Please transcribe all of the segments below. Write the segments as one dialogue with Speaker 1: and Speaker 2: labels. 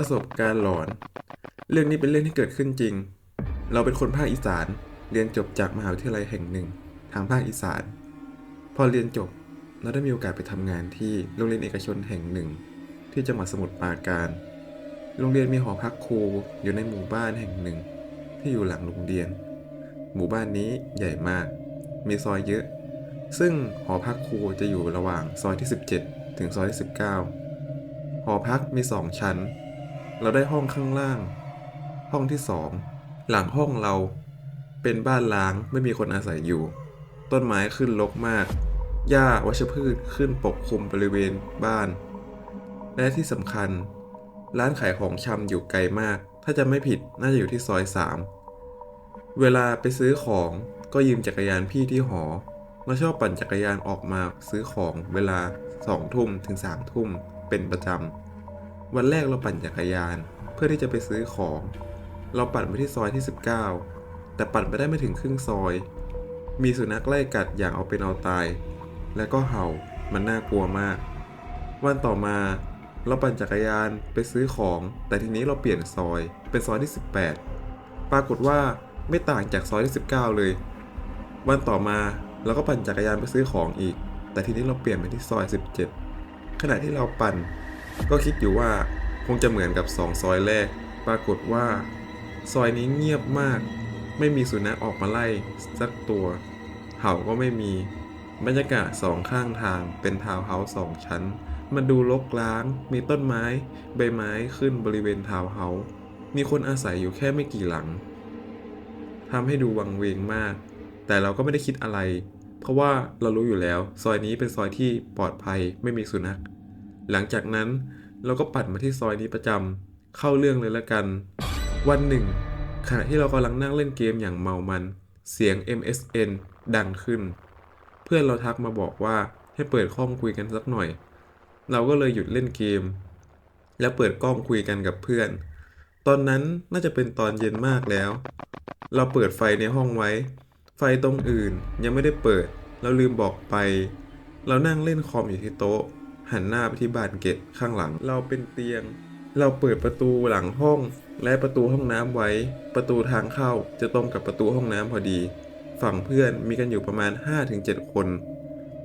Speaker 1: ประสบการณ์หลอน เรื่องนี้เป็นเรื่องที่เกิดขึ้นจริง เราเป็นคนภาคอีสาน เรียนจบจากมหาวิทยาลัยแห่งหนึ่ง ทางภาคอีสาน พอเรียนจบเราได้มีโอกาสไปทำงานที่โรงเรียนเอกชนแห่งหนึ่ง ที่จังหวัดสมุทรปราการ โรงเรียนมีหอพักครูอยู่ในหมู่บ้านแห่งหนึ่ง ที่อยู่หลังโรงเรียน หมู่บ้านนี้ใหญ่มาก มีซอยเยอะ ซึ่งหอพักครูจะอยู่ระหว่างซอยที่ 17 ถึงซอยที่ 19 หอพักมีสองชั้น เราได้ห้องข้างล่าง ห้องที่สองหลังห้องเราเป็นบ้านล้างไม่มีคนอาศัยอยู่ ต้นไม้ขึ้นรกมาก หญ้าวัชพืชขึ้นปกคลุมบริเวณบ้าน และที่สำคัญ ร้านขายของชำอยู่ไกลมาก ถ้าจะไม่ผิดน่าจะอยู่ที่ซอยสามเวลาไปซื้อของก็ยืมจักรยานพี่ที่หอเราชอบปั่นจักรยานออกมาซื้อของเวลาสองทุ่มถึงสามทุ่มเป็นประจำ วันแรกเราปั่นจักรยาน เพื่อที่จะไปซื้อของ เราปั่นไปที่ซอยที่ 19 แต่ปั่นไปได้ไม่ถึงครึ่งซอย มีสุนัขไล่กัดอย่างเอาเป็นเอาตาย และก็เห่ามันน่ากลัวมาก วันต่อมาเราปั่นจักรยานไปซื้อของ แต่ทีนี้เราเปลี่ยนซอยเป็นซอยที่ 18 ปรากฏว่าไม่ต่างจากซอยที่ 19 เลย วันต่อมาเราก็ปั่นจักรยานไปซื้อของอีก แต่ทีนี้เราเปลี่ยนไปที่ซอย 17 ขณะที่เราปั่น ก็คิดอยู่ว่าคงจะเหมือนกับสองซอยแรก ปรากฏว่า ซอยนี้เงียบมาก ไม่มีสุนัขออกมาไล่สักตัว เห่าก็ไม่มี บรรยากาศสองข้างทางเป็นทาวน์เฮาส์สองชั้น มันดูรกร้าง มีต้นไม้ ใบไม้ขึ้นบริเวณทาวน์เฮาส์ มีคนอาศัยอยู่แค่ไม่กี่หลัง ทำให้ดูวังเวงมาก แต่เราก็ไม่ได้คิดอะไร เพราะว่าเรารู้อยู่แล้ว ซอยนี้เป็นซอยที่ปลอดภัย ไม่มีสุนัข หลังจากนั้นเราก็ปั่นมาที่ซอยนี้ประจำเข้าเรื่องเลยละกัน วันหนึ่ง ขณะที่เรากำลังนั่งเล่นเกมอย่างเมามัน เสียง MSN ดังขึ้น เพื่อนเราทักมาบอกว่าให้เปิดห้องคุยกันสักหน่อย เราก็เลยหยุดเล่นเกม แล้วเปิดกล้องคุยกันกับเพื่อน ตอนนั้นน่าจะเป็นตอนเย็นมากแล้ว เราเปิดไฟในห้องไว้ ไฟตรงอื่นยังไม่ได้เปิด เราลืมบอกไป เรานั่งเล่นคอมอยู่ที่โต๊ะ หันหน้าไปที่บานเกตข้างหลัง เราเป็นเตียง เราเปิดประตูหลังห้อง และประตูห้องน้ำไว้ ประตูทางเข้าจะตรงกับประตูห้องน้ำพอดี ฝั่งเพื่อนมีกันอยู่ประมาณ 5-7 คน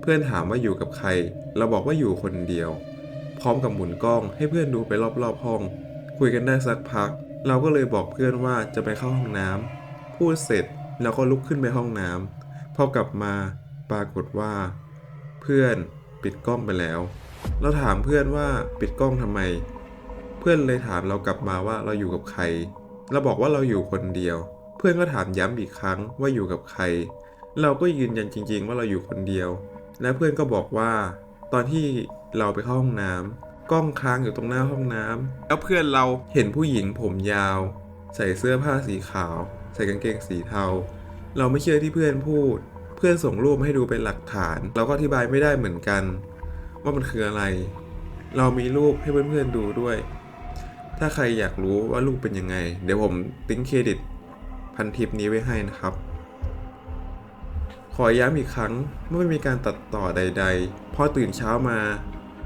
Speaker 1: เพื่อนถามว่าอยู่กับใคร เราบอกว่าอยู่คนเดียว พร้อมกับหมุนกล้องให้เพื่อนดูไปรอบๆห้อง คุยกันได้สักพัก เราก็เลยบอกเพื่อนว่าจะไปเข้าห้องน้ำพูดเสร็จเราก็ลุกขึ้นไปห้องน้ำพอกลับมาปรากฏว่า เพื่อนปิดกล้องไปแล้ว เราถามเพื่อนว่าปิดกล้องทำไม เพื่อนเลยถามเรากลับมาว่าเราอยู่กับใคร เราบอกว่าเราอยู่คนเดียว เพื่อนก็ถามย้ำอีกครั้งว่าอยู่กับใคร เราก็ยืนยันจริง ๆ ว่าเราอยู่คนเดียว และเพื่อนก็บอกว่า ตอนที่เราไปเข้าห้องน้ำกล้องค้างอยู่ตรงหน้าห้องน้ำแล้วเพื่อนเราเห็นผู้หญิงผมยาว ใส่เสื้อผ้าสีขาว ใส่กางเกงสีเทา เราไม่เชื่อที่เพื่อนพูด เพื่อนส่งรูปให้ดูเป็นหลักฐาน เราก็อธิบายไม่ได้เหมือนกัน ว่ามันคืออะไร เรามีรูปให้เพื่อนๆดูด้วย ถ้าใครอยากรู้ว่ารูปเป็นยังไง เดี๋ยวผมติ้งเครดิตพันทิปนี้ไว้ให้นะครับ ขอย้ำอีกครั้งว่าไม่มีการตัดต่อใด ๆ พอตื่นเช้ามา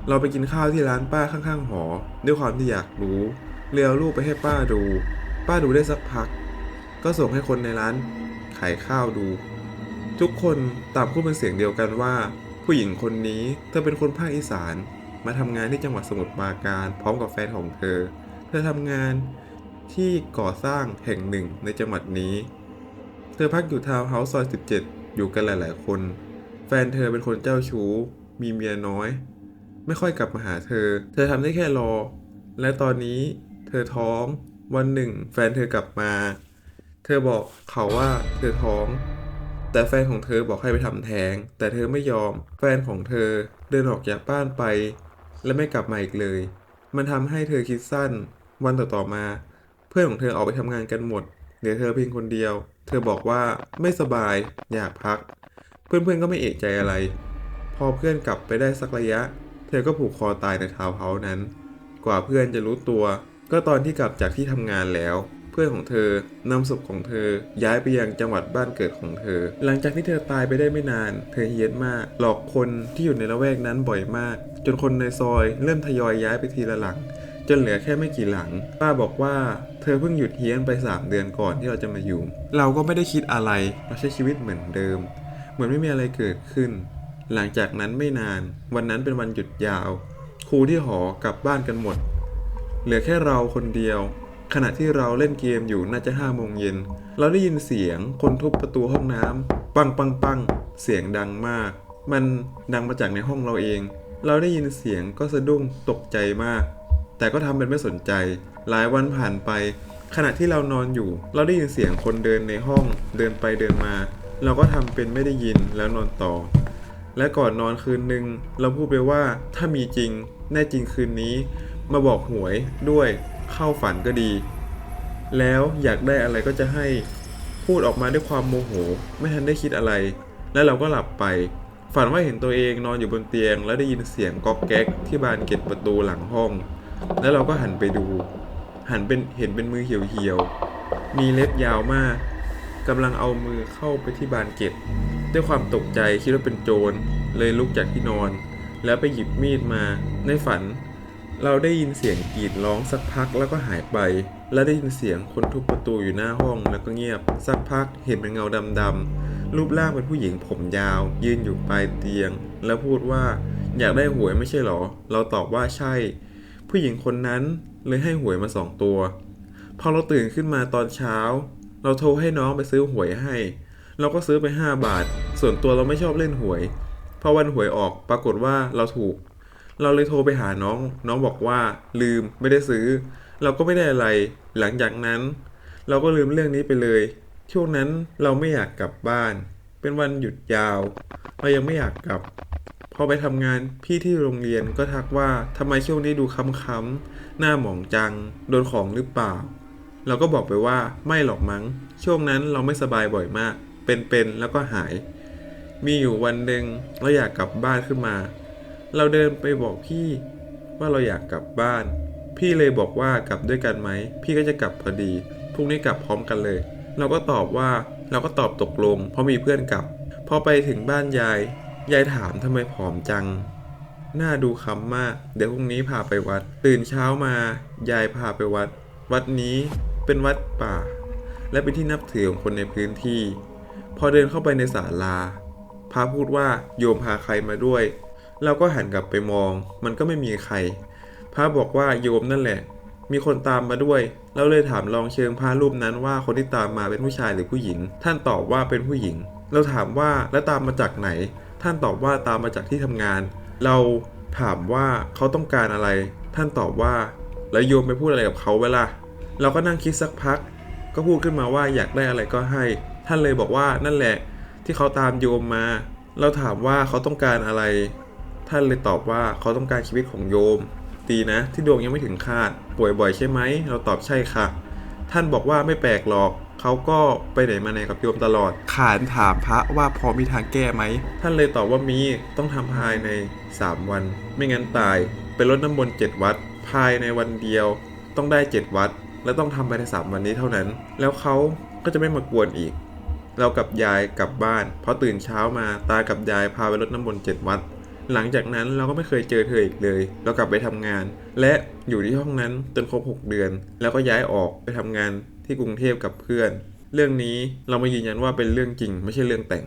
Speaker 1: เราไปกินข้าวที่ร้านป้าข้างๆหอ ด้วยความที่อยากรู้เลยเอารูปไปให้ป้าดู ป้าดูได้สักพัก ก็ส่งให้คนในร้านขายข้าวดู ทุกคนตางพูดเป็นเสียงเดียวกันว่า ผู้หญิงคนนี้เธอเป็นคนภาคอีสาน มาทำงานที่จังหวัดสมุทรปราการ พร้อมกับแฟนของเธอ เธอทำงานที่ก่อสร้างแห่งหนึ่งในจังหวัดนี้ เธอพักอยู่ทาวน์เฮาส์ซอย 17 อยู่กันหลาย ๆ คน แฟนเธอเป็นคนเจ้าชู้ มีเมียน้อย ไม่ค่อยกลับมาหาเธอ เธอทำได้แค่รอ และตอนนี้เธอท้อง วันหนึ่ง แฟนเธอกลับมา เธอบอกเขาว่าเธอท้อง แต่แฟนของเธอบอกให้ไปทำแท้ง แต่เธอไม่ยอม แฟนของเธอเดินออกจากบ้านไป และไม่กลับมาอีกเลย มันทำให้เธอคิดสั้น วันต่อๆมา เพื่อนของเธอออกไปทำงานกันหมด เหลือเธอเพียงคนเดียว เธอบอกว่าไม่สบายอยากพัก เพื่อนๆก็ไม่เอกใจอะไร พอเพื่อนกลับไปได้สักระยะ เธอก็ผูกคอตายในทาวน์เฮาส์นั้น กว่าเพื่อนจะรู้ตัว ก็ตอนที่กลับจากที่ทำงานแล้ว พื่อนของเธอนำศพของเธอ ย้ายไปยังจังหวัดบ้านเกิดของเธอ หลังจากที่เธอตายไปได้ไม่นาน เธอเฮี้ยนมาก หลอกคนที่อยู่ในละแวกนั้นบ่อยมาก จนคนในซอยเริ่มทยอยย้ายไปทีละหลังจนเหลือแค่ไม่กี่หลัง ป้าบอกว่าเธอเพิ่งหยุดเฮี้ยนไป 3 เดือนก่อนที่เราจะมาอยู่ เราก็ไม่ได้คิดอะไร เราใช้ชีวิตเหมือนเดิม เหมือนไม่มีอะไรเกิดขึ้น หลังจากนั้นไม่นาน วันนั้นเป็นวันหยุดยาว ครูที่หอกลับบ้านกันหมด เหลือแค่เราคนเดียว ขณะที่เราเล่นเกมอยู่น่าจะห้าโมงเย็น เราได้ยินเสียงคนทุบประตูห้องน้ำปังปังปังเสียงดังมาก มันดังมาจากในห้องเราเอง เราได้ยินเสียงก็สะดุ้งตกใจมาก แต่ก็ทำเป็นไม่สนใจ หลายวันผ่านไป ขณะที่เรานอนอยู่ เราได้ยินเสียงคนเดินในห้อง เดินไปเดินมา เราก็ทำเป็นไม่ได้ยินแล้วนอนต่อ และก่อนนอนคืนหนึ่งเราพูดไปว่าถ้ามีจริงแน่จริงคืนนี้ มาบอกหวยด้วย เข้าฝันก็ดี แล้วอยากได้อะไรก็จะให้พูดออกมาด้วยความโมโห ไม่ทันได้คิดอะไร แล้วเราก็หลับไป ฝันว่าเห็นตัวเองนอนอยู่บนเตียง แล้วได้ยินเสียงก๊อกแก๊กที่บานเกล็ดประตูหลังห้อง แล้วเราก็หันไปดู หันเป็นเห็นเป็นมือเหี่ยวๆ มีเล็บยาวมากกำลังเอามือเข้าไปที่บานเกล็ดด้วยความตกใจคิดว่าเป็นโจรเลยลุกจากที่นอน แล้วไปหยิบมีดมาในฝัน เราได้ยินเสียงกรีดร้องสักพักแล้วก็หายไป และได้ยินเสียงคนทุบประตูอยู่หน้าห้องแล้วก็เงียบ สักพักเห็นเป็นเงาดำๆรูปร่างเป็นผู้หญิงผมยาว ยืนอยู่ปลายเตียง แล้วพูดว่าอยากได้หวยไม่ใช่หรอ เราตอบว่าใช่ ผู้หญิงคนนั้นเลยให้หวยมาสองตัว พอเราตื่นขึ้นมาตอนเช้า เราโทรให้น้องไปซื้อหวยให้ เราก็ซื้อไป 5 บาท ส่วนตัวเราไม่ชอบเล่นหวยพอวันหวยออกปรากฏว่าเราถูก เราเลยโทรไปหาน้อง น้องบอกว่า ลืมไม่ได้ซื้อ เราก็ไม่ได้อะไร หลังจากนั้น เราก็ลืมเรื่องนี้ไปเลย ช่วงนั้นเราไม่อยากกลับบ้าน เป็นวันหยุดยาว เรายังไม่อยากกลับ พอไปทำงานพี่ที่โรงเรียนก็ทักว่าทำไมช่วงนี้ดูค้ำๆหน้าหมองจัง โดนของหรือเปล่า เราก็บอกไปว่าไม่หรอกมั้ง ช่วงนั้นเราไม่สบายบ่อยมาก เป็นๆแล้วก็หาย มีอยู่วันหนึ่งเราอยากกลับบ้านขึ้นมา เราเดินไปบอกพี่ว่าเราอยากกลับบ้าน พี่เลยบอกว่ากลับด้วยกันไหม พี่ก็จะกลับพอดี พรุ่งนี้กลับพร้อมกันเลย เราก็ตอบว่าเราก็ตอบตกลง เพราะมีเพื่อนกลับ พอไปถึงบ้านยาย ยายถามทำไมผอมจัง หน้าดูคำมาก เดี๋ยวพรุ่งนี้พาไปวัด ตื่นเช้ามายายพาไปวัด วัดนี้เป็นวัดป่า และเป็นที่นับถือของคนในพื้นที่ พอเดินเข้าไปในศาลาพระพูดว่าโยมพาใครมาด้วย เราก็หันกลับไปมอง มันก็ไม่มีใคร พระบอกว่าโยมนั่นแหละ มีคนตามมาด้วย เราเลยถามลองเชิงพระรูปนั้นว่าคนที่ตามมาเป็นผู้ชายหรือผู้หญิง ท่านตอบว่าเป็นผู้หญิง เราถามว่าแล้วตามมาจากไหน ท่านตอบว่าตามมาจากที่ทำงาน เราถามว่าเขาต้องการอะไร ท่านตอบว่า แล้วโยมไปพูดอะไรกับเขาเวล่ะเราก็นั่งคิดสักพัก ก็พูดขึ้นมาว่าอยากได้อะไรก็ให้ ท่านเลยบอกว่านั่นแหละ ที่เขาตามโยมมา เราถามว่าเขาต้องการอะไร ท่านเลยตอบว่าเขาต้องการชีวิตของโยมดีนะ ที่ดวงยังไม่ถึงคาด ป่วยบ่อยใช่ไหม เราตอบใช่ค่ะ ท่านบอกว่าไม่แปลกหรอก เขาก็ไปไหนมาไหนกับโยมตลอด ขานถามพระว่าพอมีทางแก้ไหม ท่านเลยตอบว่ามีต้องทำภายใน 3 วัน ไม่งั้นตายเป็นรดน้ำมนต์7วัด ภายในวันเดียว ต้องได้ 7 วัด และต้องทำภายใน 3 วันนี้เท่านั้น แล้วเขาก็จะไม่มากวนอีก เรากับยายกลับบ้าน เพราะตื่นเช้ามาตากับยายพาไปรดน้ำมนต์เจ็ดวัด หลังจากนั้นเราก็ไม่เคยเจอเธออีกเลย เรากลับไปทำงาน และอยู่ที่ห้องนั้นจนครบ 6 เดือน แล้วก็ย้ายออกไปทำงานที่กรุงเทพกับเพื่อน เรื่องนี้เรามายืนยันว่าเป็นเรื่องจริงไม่ใช่เรื่องแต่ง